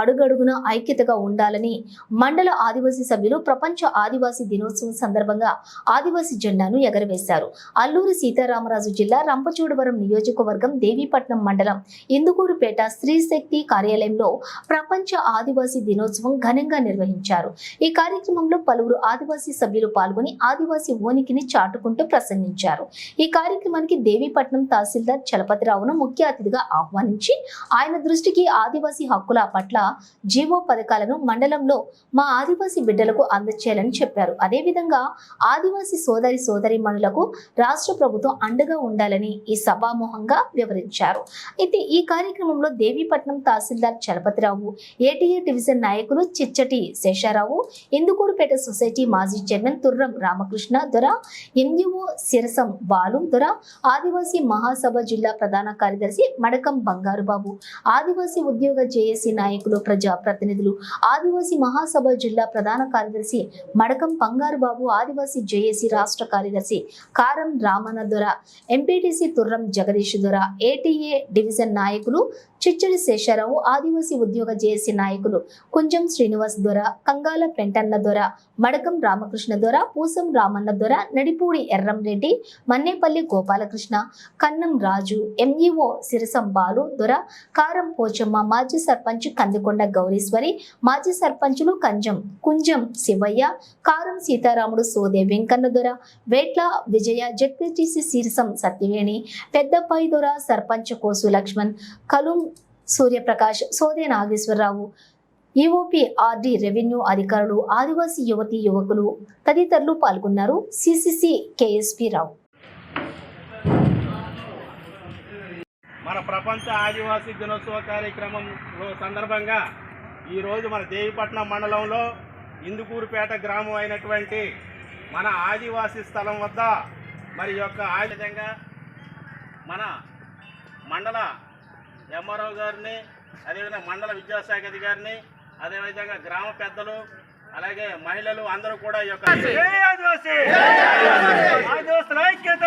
అడుగడుగున ఐక్యతగా ఉండాలని మండల ఆదివాసీ సభ్యులు ప్రపంచ ఆదివాసీ దినోత్సవం సందర్భంగా ఆదివాసీ జెండాను ఎగరవేశారు. అల్లూరి సీతారామరాజు జిల్లా రంపచోడవరం నియోజకవర్గం దేవీపట్నం మండలం ఇందుకూరుపేట స్త్రీశక్తి కార్యాలయంలో ప్రపంచ ఆదివాసీ దినోత్సవం ఘనంగా నిర్వహించారు. ఈ కార్యక్రమంలో పలువురు ఆదివాసీ సభ్యులు పాల్గొని ఆదివాసీ ఉనికిని చాటుకుంటూ ప్రసంగించారు. ఈ కార్యక్రమానికి దేవీపట్నం తహసీల్దార్ చలపతిరావును ముఖ్య అతిథిగా ఆహ్వానించి ఆయన దృష్టికి ఆదివాసీ హక్కుల పట్ల జీవో పథకాలను మండలంలో మా ఆదివాసీ బిడ్డలకు అందచేయాలని చెప్పారు. అదేవిధంగా ఆదివాసీ సోదరి సోదరి మనులకు రాష్ట్ర ప్రభుత్వం అండగా ఉండాలని ఈ సభామోహంగా వివరించారు. అయితే ఈ కార్యక్రమంలో దేవీపట్నం తహసీల్దార్ చలపతిరావు ఏటీఏ డివిజన్ నాయకులు చిచ్చటి శేషారావు ఇందుకూరుపేట సొసైటీ మాజీ చైర్మన్ తుర్రం రామకృష్ణ దొర ఎంఈఓ శిరసం బాలు దొర ఆదివాసీ మహాసభ జిల్లా ప్రధాన కార్యదర్శి మడకం బంగారుబాబు ఆదివాసీ ఉద్యోగ జేఏసీ నాయకులు ప్రజా ప్రతినిధులు ఆదివాసీ మహాసభ జిల్లా ప్రధాన కార్యదర్శి మడకం బంగారుబాబు ఆదివాసీ జేఏసీ రాష్ట్ర కార్యదర్శి కారం రామన్న దొర ఎంపీటీసీ తుర్రం జగదీష్ దొర ఏటీఏ డివిజన్ నాయకులు చిచ్చడి శేషారావు ఆదివాసీ ఉద్యోగ జేఏసీ నాయకులు కుంజం శ్రీనివాస్ దొర కంగాల పెంటన్న దొర మడకం రామకృష్ణ దొర పూసం రామన్న దొర నడిపూడి ఎర్రంరెడ్డి మన్నేపల్లి గోపాలకృష్ణ కన్నం రాజు ఎంఈఓ సిరసం బాలు దొర కారం పోచమ్మ మాజీ సర్పంచ్ కంది కందికొండ గౌరీశ్వరి మాజీ సర్పంచులు కంజం కుంజం శివయ్య కారం సీతారాముడు సోదే వెంకన్న దొర వేట్ల విజయ జెడ్పీటీసీ శీర్షం సత్యవేణి పెద్దపాయి దొర sarpanch Kosu Lakshman Kalum Suryaprakash Sode Nageswararao EOP RD revenue అధికారులు ఆదివాసీ యువతి యువకులు తదితరులు పాల్గొన్నారు. CCC KSP Rao. మన ప్రపంచ ఆదివాసీ దినోత్సవ కార్యక్రమం సందర్భంగా ఈరోజు మన దేవిపట్నం మండలంలో ఇందుకూరుపేట గ్రామం అయినటువంటి మన ఆదివాసీ స్థలం వద్ద మరి యొక్క ఆ విధంగా మన మండల ఎంఆర్ఓ గారిని అదేవిధంగా మండల విద్యాశాఖ అధికారిని అదేవిధంగా గ్రామ పెద్దలు అలాగే మహిళలు అందరూ కూడా ఈ యొక్క ఆదివాసీ ఆదివాసుల ఐక్యత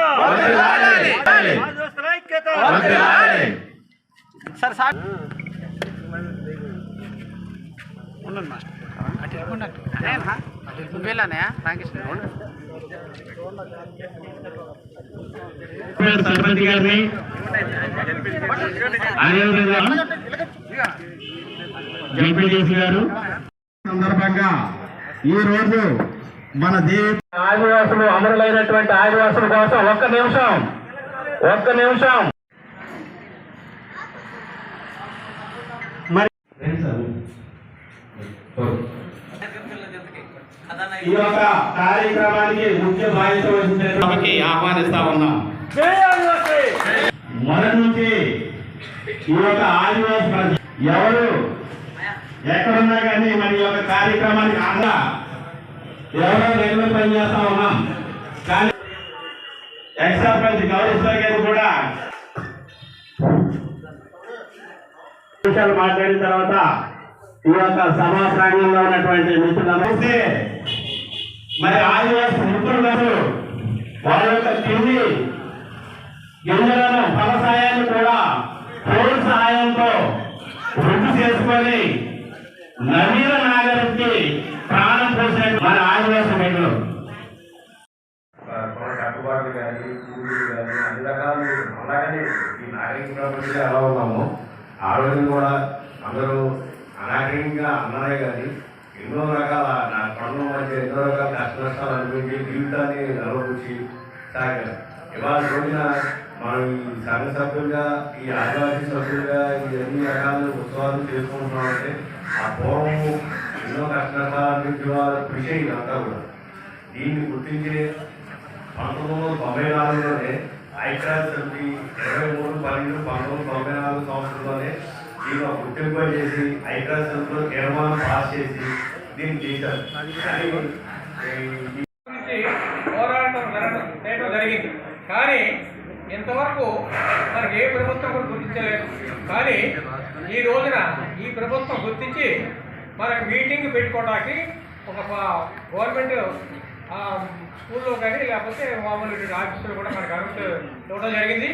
ఆదివాసుల ఐక్యత సార్ సార్. ఉండండి మాస్టర్. నువ్వేలానే రామకృష్ణ సర్పంచ్ గారిని గారు సందర్భంగా ఈ రోజు మన దేవి ఆదివాసులు అమరులైనటువంటి ఆదివాసుల కోసం ఒక్క నిమిషం ఒక్క నిమిషం. ఈ యొక్క కార్యక్రమానికి ముఖ్య బాధ్యత వహించడానికి ఆహ్వానిస్తా ఉన్నాం. మొదటి నుంచి ఈ యొక్క ఆదివాసి ఎవరు? ఎక్కడున్నా కానీ మరి ఈ యొక్క కార్యక్రమానికి అందా? ఎవరో రెగ్యులర్ పని చేస్తా ఉన్నాం. కానీ ఎక్స్ సర్పంచ్ గౌరవ్ గారు కూడా విషయాలు మాట్లాడిన తర్వాత ఈ యొక్క సభా ప్రాంగణంలో ఉన్నటువంటి మిత్రులందరిస్తే మరి ఆదివాసి నిపుణులు గారు వారి యొక్క తిండి గింజలను వ్యవసాయాన్ని కూడా ఫోన్ సహాయంతో వృద్ధి చేసుకొని నవీన నాగరికి ప్రాణం పోసిన మన ఆదివాసి మిత్రులు మన కట్టుబాట్లు కానీ కానీ అన్ని రకాలు అలాగని ఈ నాగరిక ప్రపంచంలో ఎలా ఉన్నాము ఆ రోజు కూడా అందరూ అనాగరికంగా అన్నారే కానీ ఎన్నో రకాల నా పనుల మధ్య ఎన్నో రకాల కష్ట నష్టాలు అనిపించి జీవితాన్ని నలవచ్చి సాగారు. ఇవాళ రోజున మనం ఈ సంఘ సభ్యులుగా ఈ ఆదివాసీ సభ్యులుగా ఈ అన్ని రకాల ఉత్సవాలు చేసుకుంటున్నామంటే ఆ పూర్వం ఎన్నో కష్ట నష్టాలు అనిపించే వాళ్ళ కృషి ఇదంతా కూడా. దీన్ని గుర్తించే పంతొమ్మిది వందల తొంభై నాలుగులోనే ఐక్యరాజ్య సమితి ఇరవై మూడు పన్నెండు పంతొమ్మిది వందల తొంభై నాలుగు సంవత్సరం దీన్ని ఒక గుర్తింపు చేసి ఐక్రాజ్ సమితిలో తీర్మానం పాస్ చేసి దీన్ని చేశారు కానీ నుంచి పోరాటం జరగడం చేయడం జరిగింది. కానీ ఇంతవరకు మనకి ఏ ప్రభుత్వం కూడా గుర్తించలేదు. కానీ ఈ రోజున ఈ ప్రభుత్వం గుర్తించి మనకి మీటింగ్ పెట్టుకోవడానికి ఒక గవర్నమెంట్ ఆ, స్కూల్లో కానీ లేకపోతే మామూలు ఆఫీసులో కూడా మనకు అనుమతి ఇవ్వడం జరిగింది.